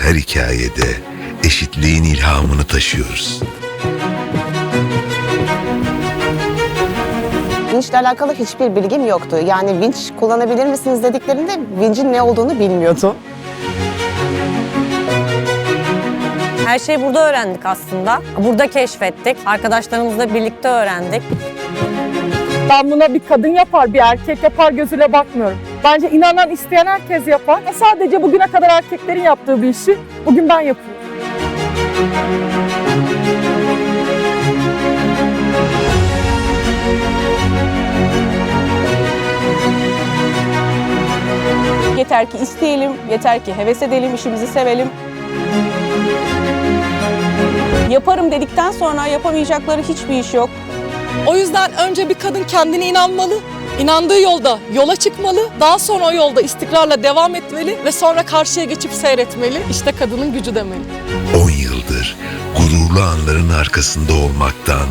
her hikayede eşitliğin ilhamını taşıyoruz. Vinçle alakalı hiçbir bilgim yoktu. Yani vinç kullanabilir misiniz dediklerinde vincin ne olduğunu bilmiyordum. Her şeyi burada öğrendik aslında. Burada keşfettik. Arkadaşlarımızla birlikte öğrendik. Ben buna bir kadın yapar, bir erkek yapar gözüyle bakmıyorum. Bence inanan, isteyen herkes yapar. E sadece bugüne kadar erkeklerin yaptığı bir işi bugün ben yapıyorum. Yeter ki isteyelim, yeter ki heves edelim, işimizi sevelim. Yaparım dedikten sonra yapamayacakları hiçbir iş yok. O yüzden önce bir kadın kendine inanmalı, inandığı yolda yola çıkmalı, daha sonra o yolda istikrarla devam etmeli ve sonra karşıya geçip seyretmeli. İşte kadının gücü demeli. 10 yıldır gururlu anların arkasında olmaktan